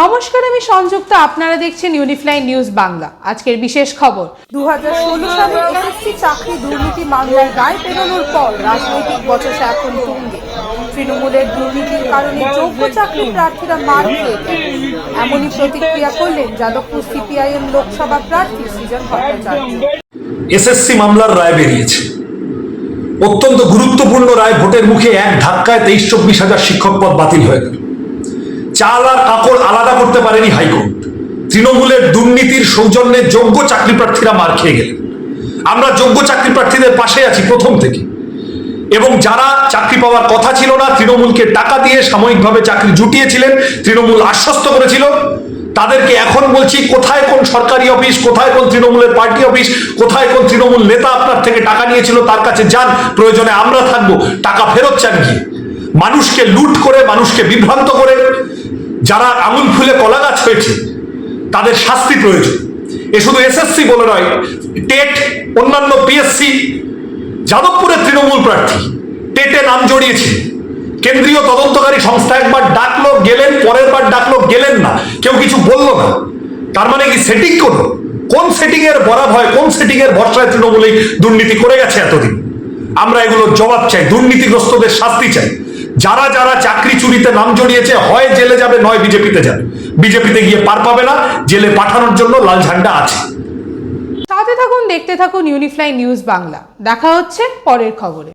নমস্কার আমি সংযুক্ত। আপনারা দেখছেন ইউনিফ্লাইন নিউজ বাংলা আজকের বিশেষ খবর। দু হাজার ষোলো সালে এসএসসি চাকরি দুর্নীতি মামলায় রায় পেরোনোর পর রাজনৈতিক বচসা এখন তুঙ্গে। তৃণমূলের দুর্নীতির কারণে যোগ্য চাকরি প্রার্থীরা মার খেয়েছেন এমনই প্রতিক্রিয়া করলেন যাদবপুর সিপিআইএম লোকসভা প্রার্থী সৃজন ভট্টাচার্য। এসএসসি মামলার রায় বেরিয়েছে। অত্যন্ত গুরুত্বপূর্ণ রায় ভোটের মুখে এক ধাক্কায় তেইশ চব্বিশ হাজার শিক্ষক পদ বাতিল হয়ে গেল। চাল আর কাপড় আলাদা করতে পারেনি হাইকোর্ট। তৃণমূলের দুর্নীতির সৌজন্যে যোগ্য চাকরি প্রার্থীরা মার খেয়ে গেলেন। আমরা যোগ্য চাকরি প্রার্থীদের পাশে আছি প্রথম থেকে। এবং যারা চাকরি পাওয়ার কথা ছিল না, তৃণমূলকে টাকা দিয়ে সাময়িকভাবে চাকরি জুটিয়েছিলেন, তৃণমূল আশ্বস্ত করেছিল। তাদেরকে এখন বলছি, কোথায় কোন সরকারি অফিস, কোথায় কোন তৃণমূলের পার্টি অফিস, কোথায় কোন তৃণমূল নেতা আপনার থেকে টাকা নিয়েছিল, তার কাছে যান, প্রয়োজনে আমরা থাকব। টাকা ফেরত চান কি? মানুষকে লুট করে, মানুষকে বিভ্রান্ত করে, যারা আঙুল ফুলে কলা গাছ হয়েছে তাদের শাস্তি প্রয়োজন। এ শুধু এসএসসি বলে নয়, টেট, অন্যান্য পিএসসি যাদবপুরের তৃণমূল প্রার্থী, টেটে নাম জড়িয়েছে। কেন্দ্রীয় তদন্তকারী সংস্থা একবার ডাকলো, গেলেন, পরের বার ডাকলো, গেলেন না, কেউ কিছু বলল না। তার মানে কি সেটিং করল কোন সেটিং এর বরাব হয়, কোন সেটিং এর ভরসায় তৃণমূল দুর্নীতি করে গেছে এতদিন? আমরা এগুলোর জবাব চাই, দুর্নীতিগ্রস্তদের শাস্তি চাই। যারা যারা চাকরি চুরিতে নাম জড়িয়েছে, হয় জেলে যাবে, নয় বিজেপিতে যাবে। বিজেপিতে গিয়ে পার পাবে না, জেলে পাঠানোর জন্য লাল ঝান্ডা আছে। দেখতে থাকুন ইউনিফ্লাই নিউজ বাংলা। দেখা হচ্ছে পরের খবরে।